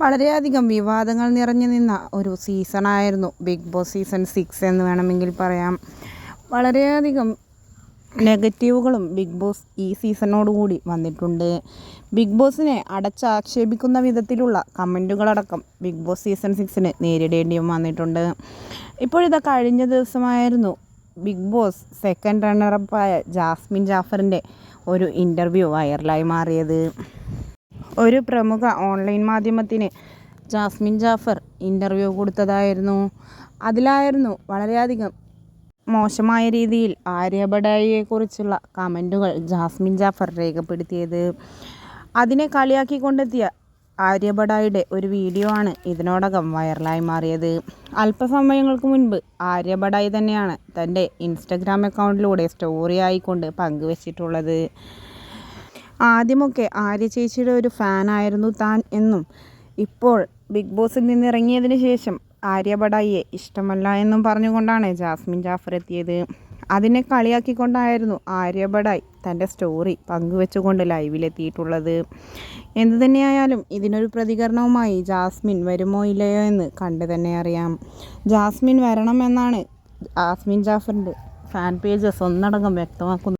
വളരെയധികം വിവാദങ്ങൾ നിറഞ്ഞു നിന്ന ഒരു സീസണായിരുന്നു. ബിഗ് ബോസ് സീസൺ സിക്സ് എന്ന് വേണമെങ്കിൽ പറയാം. വളരെയധികം നെഗറ്റീവുകളും ബിഗ് ബോസ് ഈ സീസണോടുകൂടി വന്നിട്ടുണ്ട്. ബിഗ് ബോസിനെ അടച്ചാക്ഷേപിക്കുന്ന വിധത്തിലുള്ള കമന്റുകളടക്കം ബിഗ് ബോസ് സീസൺ സിക്സിന് നേരിടേണ്ടിയും വന്നിട്ടുണ്ട്. ഇപ്പോഴിതാ കഴിഞ്ഞ ദിവസമായിരുന്നു ബിഗ് ബോസ് സെക്കൻഡ് റണ്ണറപ്പായ ജാസ്മിൻ ജാഫറിന്റെ ഒരു ഇന്റർവ്യൂ വൈറലായി മാറിയത്. ഒരു പ്രമുഖ ഓൺലൈൻ മാധ്യമത്തിന് ജാസ്മിൻ ജാഫർ ഇന്റർവ്യൂ കൊടുത്തതായിരുന്നു. അതിലായിരുന്നു വളരെയധികം മോശമായ രീതിയിൽ ആര്യഭടായിയെക്കുറിച്ചുള്ള കമന്റുകൾ ജാസ്മിൻ ജാഫർ രേഖപ്പെടുത്തിയത്. അതിനെ കളിയാക്കിക്കൊണ്ടെത്തിയ ആര്യഭടായിയുടെ ഒരു വീഡിയോ ആണ് ഇതിനോടകം വൈറലായി മാറിയത്. അല്പസമയങ്ങൾക്ക് മുൻപ് ആര്യഭടായി തന്നെയാണ് തന്റെ ഇൻസ്റ്റഗ്രാം അക്കൗണ്ടിലൂടെ സ്റ്റോറി ആയിക്കൊണ്ട് പങ്കുവച്ചിട്ടുള്ളത്. ആദ്യമൊക്കെ ആര്യ ചേച്ചിയുടെ ഒരു ഫാനായിരുന്നു താൻ എന്നും. ഇപ്പോൾ ബിഗ് ബോസിൽ നിന്ന് ഇറങ്ങിയതിന് ശേഷം ആര്യ ബഡായിയെ ഇഷ്ടമല്ല എന്നും പറഞ്ഞുകൊണ്ടാണ് ജാസ്മിൻ ജാഫർ എത്തിയത്. അതിനെ കളിയാക്കിക്കൊണ്ടായിരുന്നു ആര്യ ബഡായി തന്റെ സ്റ്റോറി പങ്കുവെച്ചുകൊണ്ട് ലൈവിലെത്തിയിട്ടുള്ളത്. എന്തു തന്നെയായാലും ഇതിനൊരു പ്രതികരണവുമായി ജാസ്മിൻ വരുമോ ഇല്ലയോ എന്ന് കണ്ടു തന്നെ അറിയാം. ജാസ്മിൻ വരണമെന്നാണ് ജാസ്മിൻ ജാഫറിന്റെ ഫാൻ പേജസ് ഒന്നടങ്കം വ്യക്തമാക്കുന്നത്.